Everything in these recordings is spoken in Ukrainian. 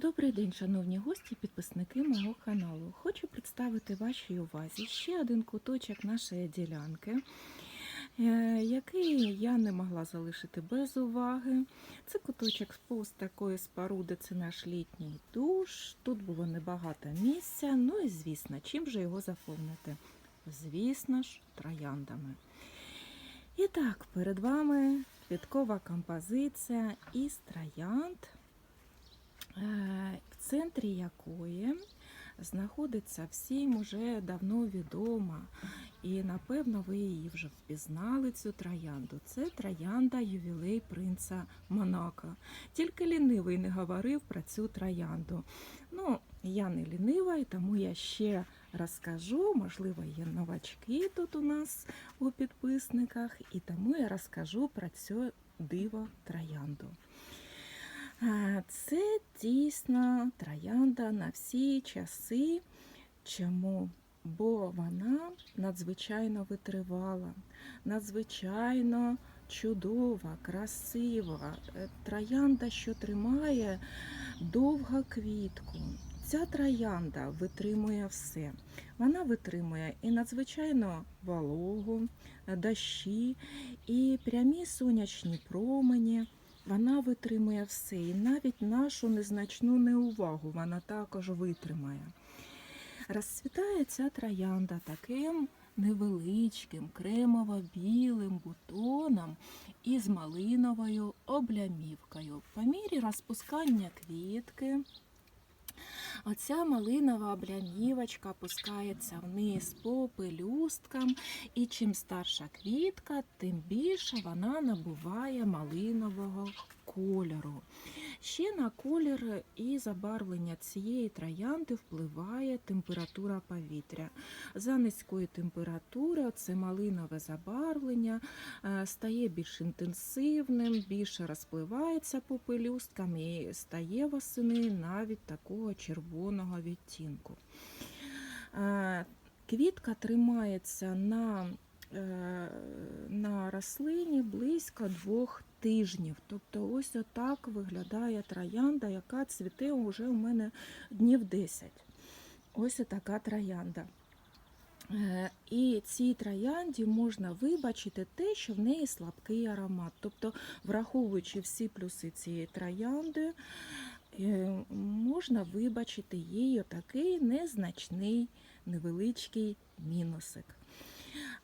Добрий день, шановні гості, і підписники мого каналу. Хочу представити вашій увазі ще один куточок нашої ділянки, е, який я не могла залишити без уваги. Це куточок з такої споруди, це наш літній душ. Тут було небагато місця. Ну і звісно, чим же його заповнити? Звісно ж, трояндами. І так, перед вами квіткова композиція із троянд в центрі якої знаходиться всім уже давно відома, і напевно ви її вже впізнали, цю троянду. Це троянда ювілей принца Монако. Тільки лінивий не говорив про цю троянду. Ну, я не лінива, і тому я ще розкажу. Можливо, є новачки тут у нас у підписниках, і тому я розкажу про цю диво троянду. Це дійсно троянда на всі часи. Чому? Бо вона надзвичайно витривала, надзвичайно чудова, красива. Е, Троянда, що тримає довго квітку. Ця троянда витримує все. Вона витримує і надзвичайно вологу, дощі, і прямі сонячні промені. Вона витримує все, і навіть нашу незначну неувагу вона також витримає. Розцвітає ця троянда таким невеличким, кремово-білим бутоном із малиновою облямівкою. По мірі розпускання квітки Оця малинова облямівочка пускається вниз по пелюсткам, і чим старша квітка, тим більше вона набуває малинового кольору. Ще на колір і забарвлення цієї троянди впливає температура повітря. За низької температури це малинове забарвлення е, стає більш інтенсивним, більше розпливається по пелюсткам і стає восени навіть такого червоного відтінку. Е, Квітка тримається на е, на рослині близько двох тижнів. Тобто ось отак виглядає троянда, яка цвіте вже у мене днів 10. Ось така троянда. Е, І цій троянді можна вибачити те, що в неї слабкий аромат. Тобто, враховуючи всі плюси цієї троянди, можна вибачити їй такий незначний невеличкий мінусик.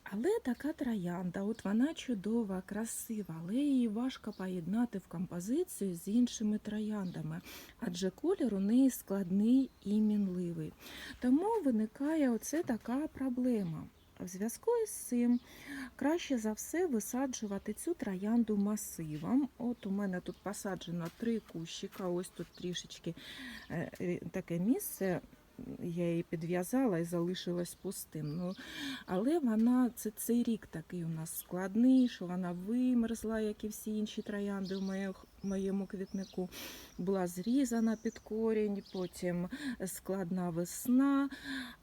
Але така троянда, от вона чудова, красива, але її важко поєднати в композицію з іншими трояндами, адже колір у неї складний і мінливий. Тому виникає оце така проблема. В зв'язку з цим краще за все висаджувати цю троянду масивом. От у мене тут посаджено три кущика, ось тут трішечки е, е, таке місце я її підв'язала і залишилась пустим. Ну, але вона це цей рік такий у нас складний, що вона вимерзла, як і всі інші троянди в моєму, квітнику. Була зрізана під корінь, потім складна весна.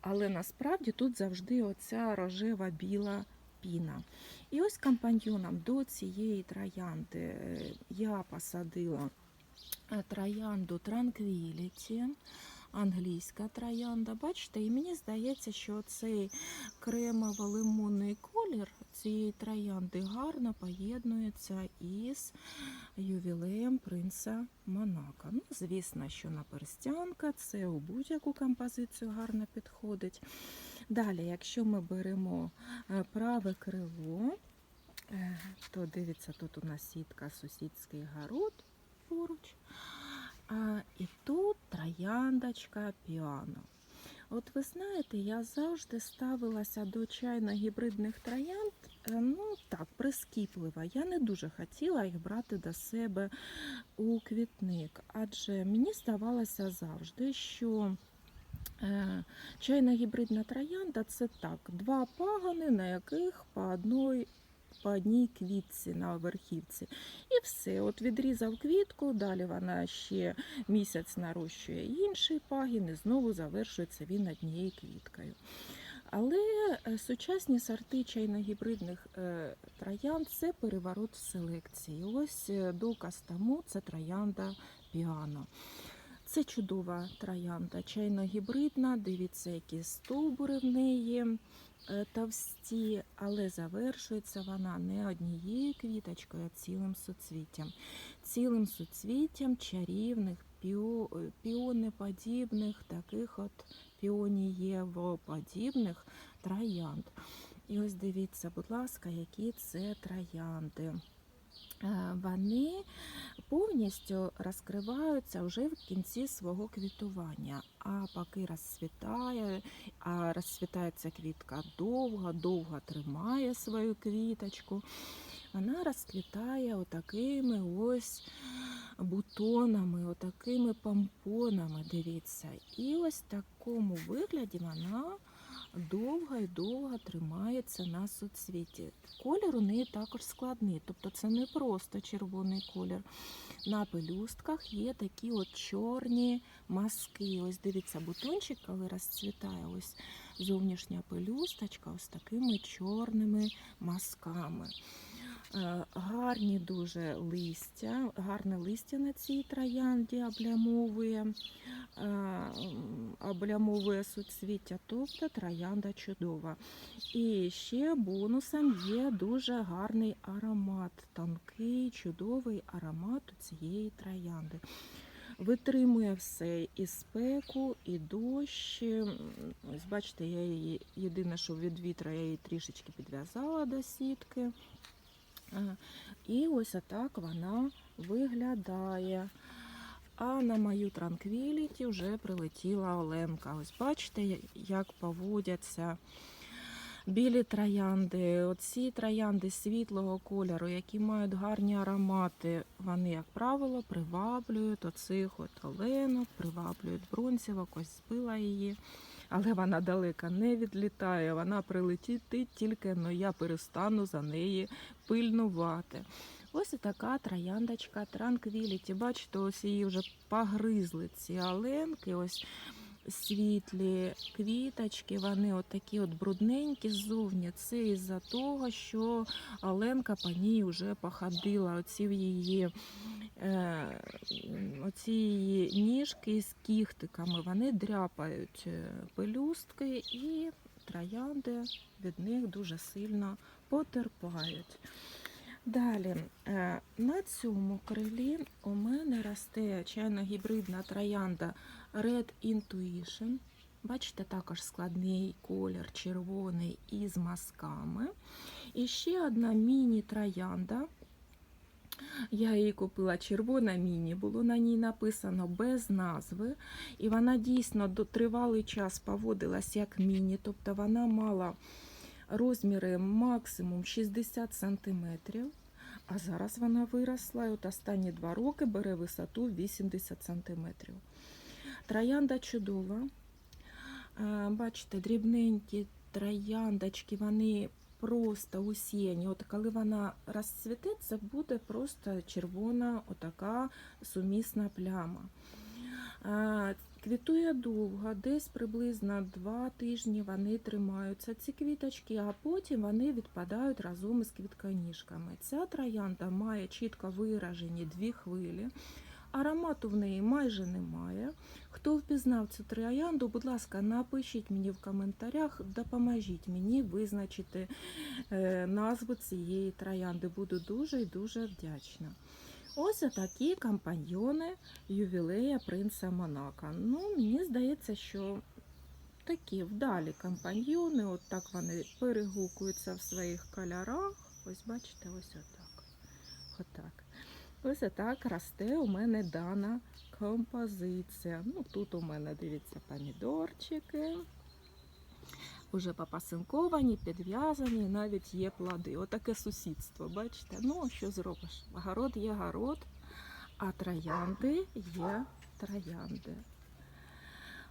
Але насправді тут завжди оця рожева біла піна. І ось компаньйоном до цієї троянди е, я посадила е, троянду Tranquility англійська троянда. Бачите, і мені здається, що цей кремово-лимонний колір цієї троянди гарно поєднується із ювілеєм принца Монако. Ну, звісно, що наперстянка це у будь-яку композицію гарно підходить. Далі, якщо ми беремо е, праве крило, е, то дивіться, тут у нас сітка сусідський город поруч. А, І тут трояндочка піано. От ви знаєте, я завжди ставилася до чайно-гібридних троянд, е, ну так, прискіпливо. Я не дуже хотіла їх брати до себе у квітник, адже мені здавалося завжди, що е, чайно-гібридна троянда це так, два пагани, на яких по одної по одній квітці на верхівці. І все. От відрізав квітку, далі вона ще місяць нарощує інший пагін і знову завершується він однією квіткою. Але е, сучасні сорти чайно-гібридних е, троянд це переворот в селекції. Ось е, доказ тому це троянда піано. Це чудова троянда, чайно-гібридна. Дивіться, які стовбури в неї товсті, але завершується вона не однією квіточкою, а цілим суцвіттям. Цілим суцвіттям чарівних е, піонеподібних, таких от піонієвоподібних троянд. І ось дивіться, будь ласка, які це троянди. Е, Вони повністю розкриваються вже в кінці свого квітування. А поки розцвітає, а розцвітає ця квітка довго, довго тримає свою квіточку. Вона розквітає отакими ось бутонами, отакими помпонами. Дивіться. І ось в такому вигляді вона довго і довго тримається на соцвіті. Колір у неї також складний, тобто це не просто червоний колір. На пелюстках є такі от чорні маски. Ось дивіться, бутончик, коли розцвітає, ось зовнішня пелюсточка, ось такими чорними масками. Е, Гарні дуже листя, гарне листя на цій троянді облямовує, е, облямовує суцвіття, тобто троянда чудова. І ще бонусом є дуже гарний аромат, тонкий, чудовий аромат у цієї троянди. Витримує все і спеку, і дощ. Ось бачите, я її єдине, що від вітра я її трішечки підв'язала до сітки. І ось отак вона виглядає. А на мою транквіліті вже прилетіла Оленка. Ось бачите, як поводяться білі троянди. Оці троянди світлого кольору, які мають гарні аромати, вони, як правило, приваблюють оцих от оленок, приваблюють бронзівок, ось збила її. Але вона далека не відлітає, вона прилетить тільки, но я перестану за неї пильнувати. Ось така трояндочка Транквіліті. Бачите, ось її вже погризли ці оленки. Ось світлі квіточки, вони от такі от брудненькі ззовні. Це із-за того, що Оленка по ній вже походила. Оці її, е, оці її ніжки з кіхтиками, вони дряпають е, пелюстки і троянди від них дуже сильно потерпають. Далі, е, на цьому крилі у мене росте чайно-гібридна троянда Red Intuition. Бачите, також складний колір червоний із мазками. І ще одна міні-троянда. Я її купила червона міні, було на ній написано без назви. І вона дійсно тривалий час поводилась як міні, тобто вона мала розміри максимум 60 см. А зараз вона виросла і от останні два роки бере висоту 80 см. Троянда чудова. Бачите, дрібненькі трояндочки, вони просто усіяні. От коли вона розцвіте, це буде просто червона, отака сумісна пляма. Квітує довго, десь приблизно два тижні вони тримаються ці квіточки, а потім вони відпадають разом із квітконіжками. Ця троянда має чітко виражені дві хвилі. Аромату в неї майже немає. Хто впізнав цю троянду, будь ласка, напишіть мені в коментарях, допоможіть мені визначити е, назву цієї троянди. Буду дуже і дуже вдячна. Ось такі компаньйони ювілея принца Монако. Ну, мені здається, що такі вдалі компаньйони, от так вони перегукуються в своїх кольорах. Ось бачите, ось отак. Отак. Ось отак росте у мене дана композиція. Ну, тут у мене, дивіться, помідорчики. Уже попасинковані, підв'язані, навіть є плоди. Отаке сусідство, бачите? Ну, що зробиш? Город є город, а троянди є троянди.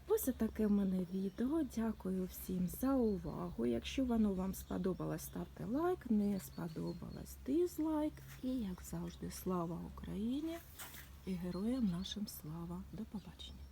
Ось таке в мене відео. Дякую всім за увагу. Якщо воно вам сподобалось, ставте лайк. Не сподобалось дизлайк. І, як завжди, слава Україні і героям нашим слава. До побачення.